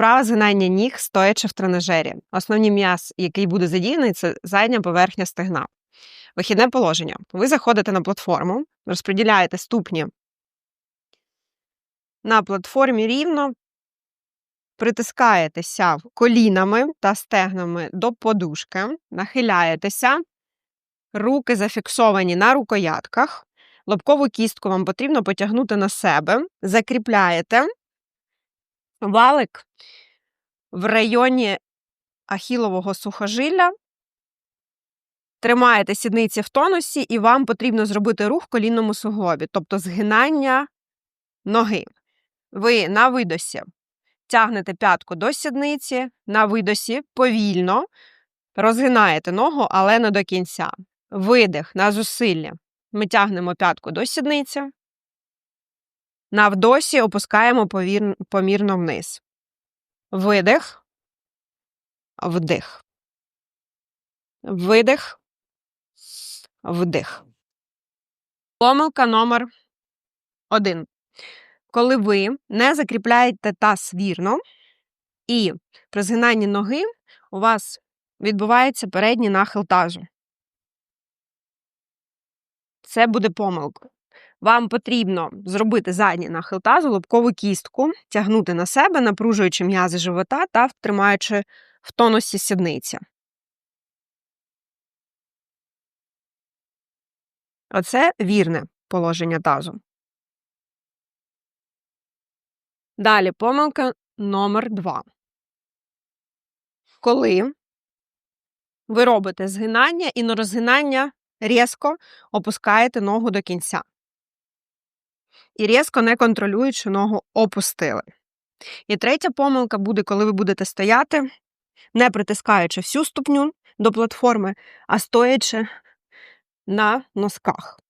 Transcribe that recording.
Вправа згинання ніг стоячи в тренажері. Основний м'яз, який буде задіяний, це задня поверхня стегна. Вихідне положення. Ви заходите на платформу, розподіляєте ступні на платформі рівно, притискаєтеся колінами та стегнами до подушки, нахиляєтеся, руки зафіксовані на рукоятках. Лобкову кістку вам потрібно потягнути на себе, закріпляєте валик в районі ахілового сухожилля. Тримаєте сідниці в тонусі, і вам потрібно зробити рух колінному суглобі, тобто згинання ноги. Ви на видосі тягнете п'ятку до сідниці, на видосі повільно розгинаєте ногу, але не до кінця. Видих на зусилля. Ми тягнемо п'ятку до сідниці. На вдосі опускаємо повір... помірно вниз. Видих, вдих. Видих, вдих. Помилка номер один. Коли ви не закріпляєте таз вірно, і при згинанні ноги у вас відбувається передній нахил тазу. Це буде помилкою. Вам потрібно зробити задній нахил тазу, лобкову кістку, тягнути на себе, напружуючи м'язи живота та тримаючи в тонусі сідниці. Оце вірне положення тазу. Далі помилка номер 2 Коли ви робите згинання і на розгинання різко опускаєте ногу до кінця. І різко не контролюючи ногу опустили. І третя помилка буде, коли ви будете стояти, не притискаючи всю ступню до платформи, а стоячи на носках.